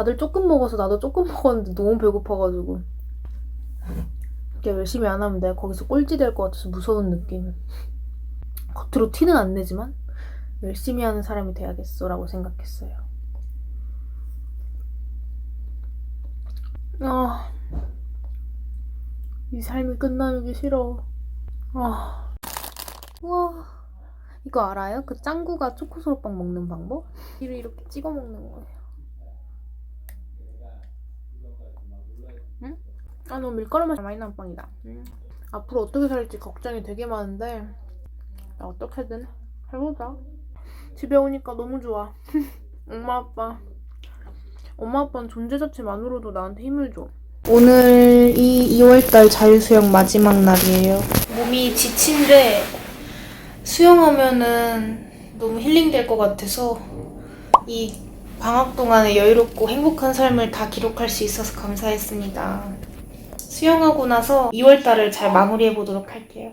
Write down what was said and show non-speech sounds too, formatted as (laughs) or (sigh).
다들 조금 먹어서 나도 조금 (laughs) 먹었는데 너무 배고파가지고. 이렇게 열심히 안 하면 내가 거기서 꼴찌 될 것 같아서 무서운 느낌. 겉으로 티는 안 내지만 열심히 하는 사람이 돼야겠어 라고 생각했어요. 아, 이 삶이 끝나는 게 싫어. 아, 우와. 이거 알아요? 그 짱구가 초코소로빵 먹는 방법? 이를 이렇게 찍어 먹는 거예요 응? 아 너무 밀가루 맛이 많이 나는 빵이다. 음. 앞으로 어떻게 살지 걱정이 되게 많은데 나 어떻게든 해보자. 집에 오니까 너무 좋아. (laughs) 엄마 아빠. 엄마 아빠는 존재 자체만으로도 나한테 힘을 줘. 오늘 이 2월달 자유수영 마지막 날이에요. 몸이 지친데 수영하면은 너무 힐링될 것 같아서 이 방학 동안에 여유롭고 행복한 삶을 다 기록할 수 있어서 감사했습니다. 수영하고 나서 2월 달을 잘 마무리해 보도록 할게요.